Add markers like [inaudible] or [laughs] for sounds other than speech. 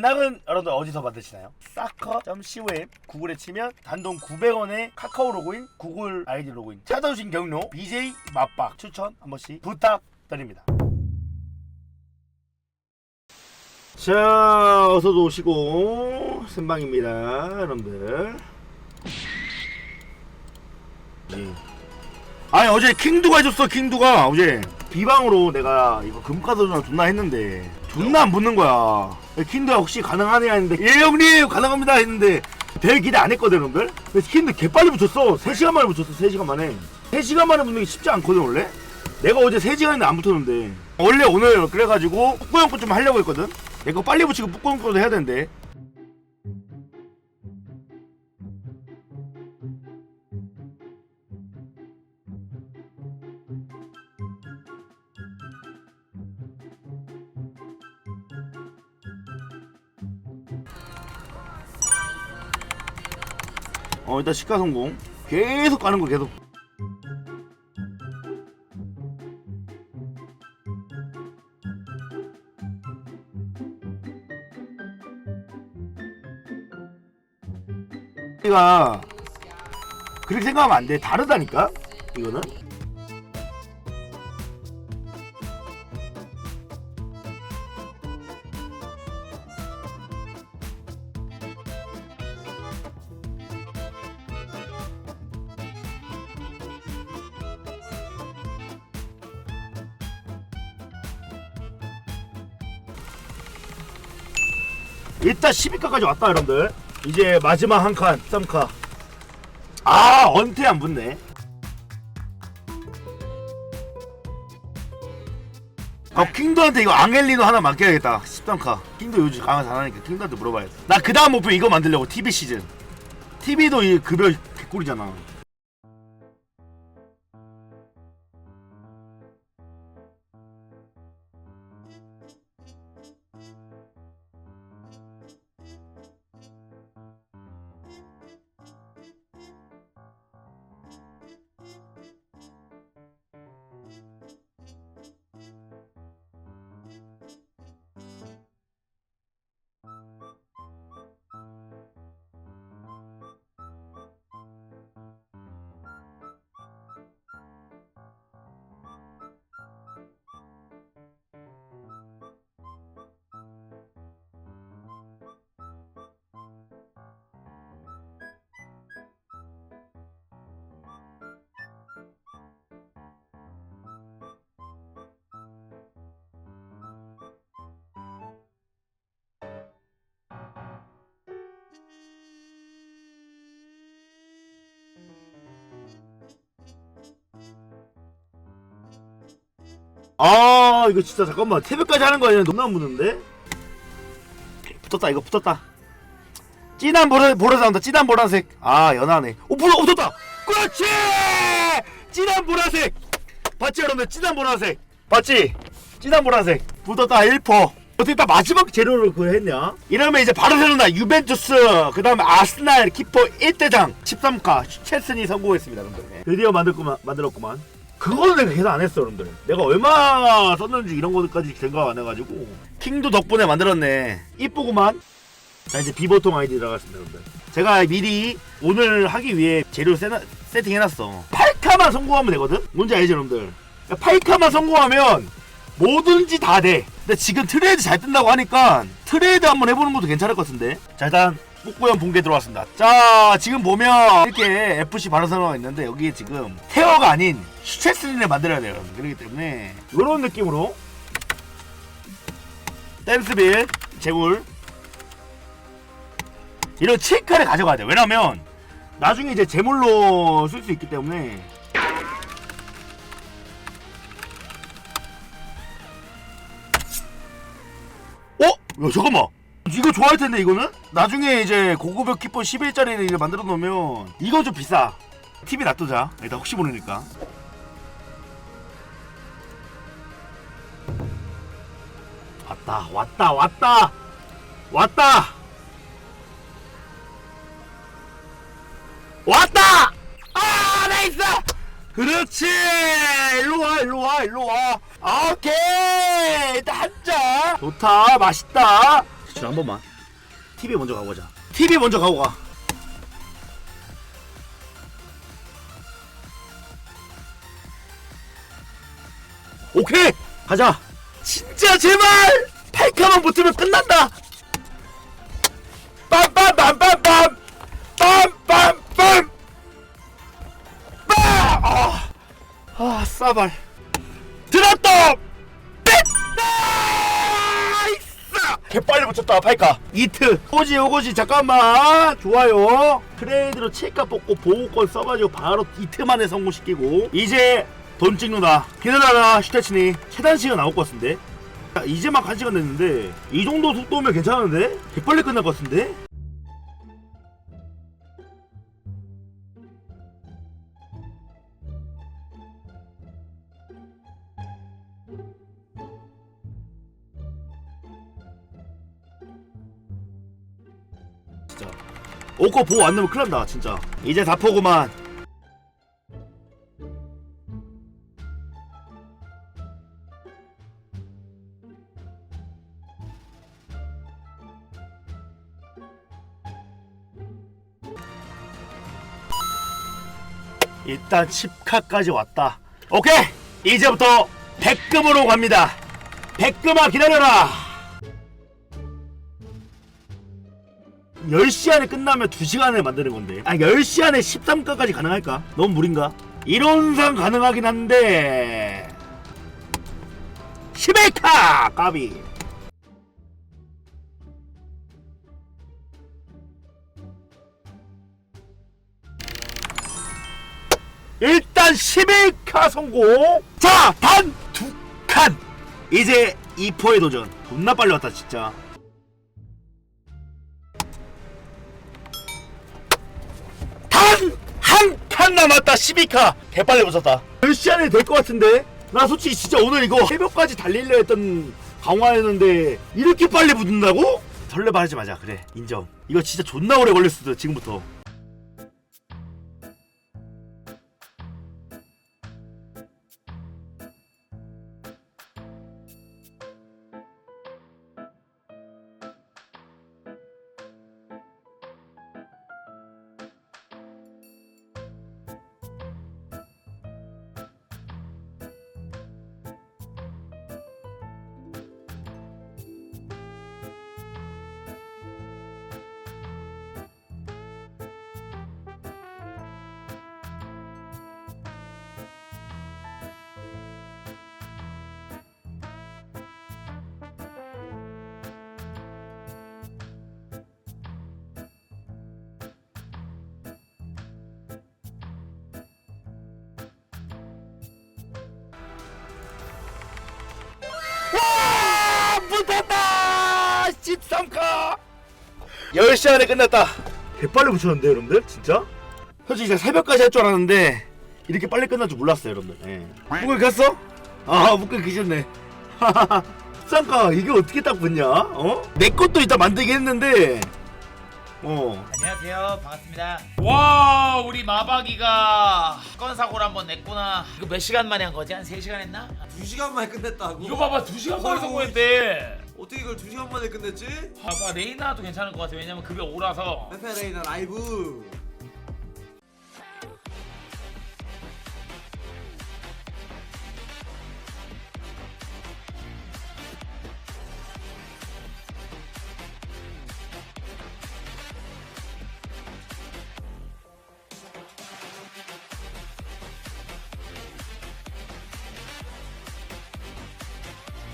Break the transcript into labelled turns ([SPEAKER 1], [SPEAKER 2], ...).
[SPEAKER 1] 배낭은 여러분들 어디서 받으시나요? 사커.com 구글에 치면 단돈 900원에 카카오 로그인, 구글 아이디 로그인 찾아오신 경로 BJ 맛박 추천 한 번씩 부탁드립니다. 자, 어서도 오시고 sen방입니다, 여러분들. 예. 아니 어제 킹두가 해줬어 킹두가 어제 비방으로 내가 이거 금가도전 존나 했는데 존나 안 붙는 거야 킹두가 혹시 가능하냐 했는데 예 형님! 가능합니다 했는데 별 기대 안 했거든 여러분들? 근데 킹두 개빨리 붙였어. 3시간 만에 붙였어 3시간 만에. 3시간 만에 붙는 게 쉽지 않거든 원래? 내가 어제 3시간인데 안 붙었는데. 원래 오늘 그래가지고 뿌꾸형거 좀 하려고 했거든? 내가 빨리 붙이고 뿌꾸형거도 해야 되는데 어 일단 시가 성공. 계속 가는 거 계속. 우리가 그렇게 생각하면 안 돼. 다르다니까 이거는 일단 12카까지 왔다 여러분들. 이제 마지막 한칸 3카. 아 언태 안 붙네? 아 킹도한테 이거 앙헬리노 하나 맡겨야겠다. 13카. 킹도 요즘 강화 잘하니까 킹도한테 물어봐야겠다 나 그 다음 목표 이거 만들려고 TV 시즌. TV도 이 급여 개꿀이잖아 아 이거 진짜 잠깐만. 새벽까지 하는 거 아니야? 너무 안 붙는데? 붙었다 이거 붙었다. 진한 보라 보라색 나온다. 진한 보라색. 아 연하네. 오 붙어 어, 붙었다! 그렇지! 진한 보라색! 봤지 여러분들? 진한 보라색. 봤지? 진한 보라색. 붙었다 1포 어떻게 딱 마지막 재료를 그 했냐? 이러면 이제 바르셀로나 유벤투스. 그 다음에 아스날 키퍼 1대장. 13카. 첼슨이 성공했습니다 여러분들. 드디어 만들구만 만들었구만 그거는 내가 계산 안 했어 여러분들. 내가 얼마 썼는지 이런 것까지 생각 안 해가지고. 킹도 덕분에 만들었네. 이쁘구만. 자 이제 비보통 아이디 들어갔습니다 여러분들. 제가 미리 오늘 하기 위해 재료 세나, 세팅해놨어. 8카만 성공하면 되거든? 뭔지 알지 여러분들? 8카만 성공하면 뭐든지 다돼. 근데 지금 트레이드 잘 뜬다고 하니까 트레이드 한번 해보는 것도 괜찮을 것 같은데. 자 일단 복구형 붕괴 들어왔습니다 자 지금 보면 이렇게 FC 바르셀로나가 있는데 여기에 지금 테어가 아닌 슈체슬린을 만들어야 돼요. 그렇기 때문에 이런 느낌으로 댄스빌 제굴 이런 체크를 가져가야 돼 왜냐면 나중에 이제 제물로 쓸 수 있기 때문에 어? 야 잠깐만 이거 좋아할 텐데 이거는? 나중에 이제 고급역 키퍼 11짜리를 이제 만들어 놓으면 이거 좀 비싸. TV 놔두자. 일단 혹시 모르니까. 왔다 왔다 왔다! 왔다! 왔다! 아 나이스! 그렇지! 일로 와 일로 와 일로 와. 오케이! 한잔. 좋다 맛있다 자, 한 번만. TV 먼저 가보자. TV 먼저 가고 가. 오케이! 가자! 진짜 제발! 팔카만 붙으면 끝난다! 빰빰빰빰빰! 빰빰빰! 빠! 아, 아 싸발. 들었다! 개빨리 붙였다 팔카. 이트. 오지 오고지. 잠깐만. 좋아요. 트레이드로 체크 뽑고 보호권 써가지고 바로 이트 만에 성공시키고. 이제 돈 찍는다. 기다려라 슈테치니 최단 시간 나올 것 같은데? 야, 이제 막한 시간 됐는데 이 정도 속도면 괜찮은데? 개빨리 끝날 것 같은데? 오거 보호 안 넣으면 큰일 난다 진짜. 이제 다 포구만. 일단 10카까지 왔다. 오케이! 이제부터 100금으로 갑니다. 100금아 기다려라 10시 안에 끝나면 2시간 안에 만드는 건데 아 10시 안에 13가까지 가능할까? 너무 무린가? 이론상 가능하긴 한데 11카! 까비 일단 11카 성공 자! 단 두 칸! 이제 2포의 도전 존나 빨리 왔다 진짜 한칸 남았다 12카. 개빨리 붙었다. 10시 안에 될 것 같은데? 나 솔직히 진짜 오늘 이거 새벽까지 달리려 했던 강화였는데 이렇게 빨리 붙는다고? 설레발 하지 마자. 그래 인정. 이거 진짜 존나 오래 걸릴 수도 지금부터 와 붙었다 13카 10시 안에 끝났다. 개빨리 붙였는데 여러분들? 진짜? 솔직히 제가 새벽까지 할 줄 알았는데 이렇게 빨리 끝날 줄 몰랐어요 여러분들. 예. 북을 갔어? 아 북을 기셨네. 13카 [laughs] 이게 어떻게 딱 붙냐? 어? 내 것도 이따 만들긴 했는데 어
[SPEAKER 2] 안녕하세요 반갑습니다 와 우리 마박이가 사건 사고를 한번 냈구나 이거 몇 시간 만에 한 거지? 한 3시간 했나?
[SPEAKER 3] 두 시간 만에 끝냈다고?
[SPEAKER 2] 이거 봐봐 2시간 만에
[SPEAKER 3] 어이구.
[SPEAKER 2] 성공했대
[SPEAKER 3] 어떻게 이걸 두 시간 만에 끝냈지?
[SPEAKER 2] 봐봐 레이나도 괜찮을 것 같아 왜냐면 급여 오라서
[SPEAKER 3] 페페레이나 라이브